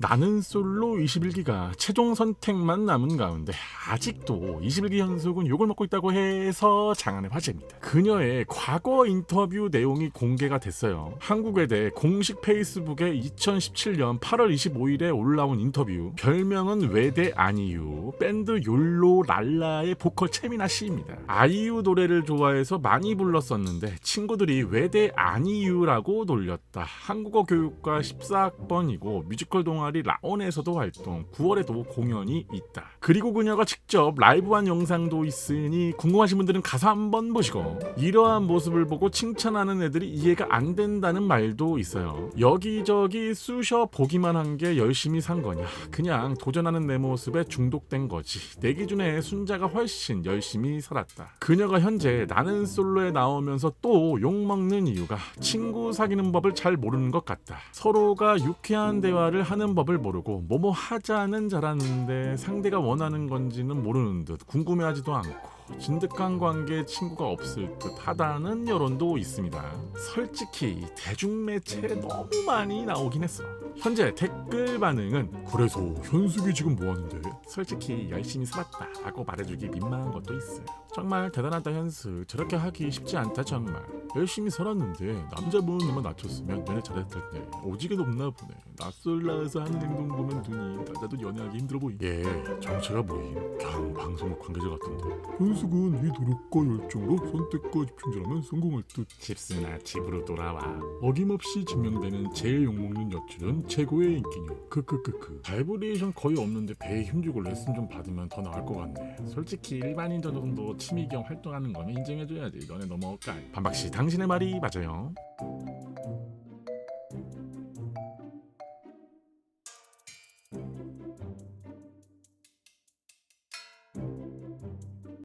나는 솔로 21기가 최종 선택만 남은 가운데 아직도 21기 현숙은 욕을 먹고 있다고 해서 장안의 화제입니다. 그녀의 과거 인터뷰 내용이 공개가 됐어요. 한국외대 공식 페이스북에 2017년 8월 25일에 올라온 인터뷰 별명은 외대 아니유 밴드 욜로 랄라의 보컬 채미나 씨입니다. 아이유 노래를 좋아해서 많이 불렀었는데 친구들이 외대 아니유라고 놀렸다. 한국어 교육과 14학번이고 뮤지컬 동 아리 라온에서도 활동, 9월에도 공연이 있다. 그리고 그녀가 직접 라이브한 영상도 있으니 궁금하신 분들은 가서 한번 보시고 이러한 모습을 보고 칭찬하는 애들이 이해가 안 된다는 말도 있어요. 여기저기 쑤셔 보기만 한 게 열심히 산 거냐? 그냥 도전하는 내 모습에 중독된 거지. 내 기준에 순자가 훨씬 열심히 살았다. 그녀가 현재 나는 솔로에 나오면서 또 욕먹는 이유가 친구 사귀는 법을 잘 모르는 것 같다. 서로가 유쾌한 대화를 하는 법을 모르고 뭐뭐 하자는 잘하는데 상대가 원하는 건지는 모르는 듯 궁금해하지도 않고 진득한 관계에 친구가 없을 듯 하다는 여론도 있습니다. 솔직히 대중매체에 너무 많이 나오긴 했어. 현재 댓글 반응은 그래서 현숙이 지금 뭐 하는데? 솔직히 열심히 살았다 라고 말해주기 민망한 것도 있어요. 정말 대단하다 현숙. 저렇게 하기 쉽지 않다 정말. 열심히 살았는데 남자분만 낮췄으면 연애 잘했을 텐데 오지게 높나 보네. 낯설라서 하는 행동 보면 눈이 나도 연애하기 힘들어 보이 예 정체가 뭐임 그냥 방송국 관계자 같은데. 현숙은 이 노력과 열정으로 선택과 집중자라면 성공할 듯. 집스나 집으로 돌아와. 어김없이 증명되는 제일 욕먹는 여친은 최고의 인기녀. 크크크크. 바이브레이션 거의 없는데 배에 힘주고 레슨 좀 받으면 더 나을 것 같네. 솔직히 일반인 정도 취미 겸 활동하는 거면 인정해줘야지. 너네 너무 엇갈 반박씨 당신의 말이 맞아요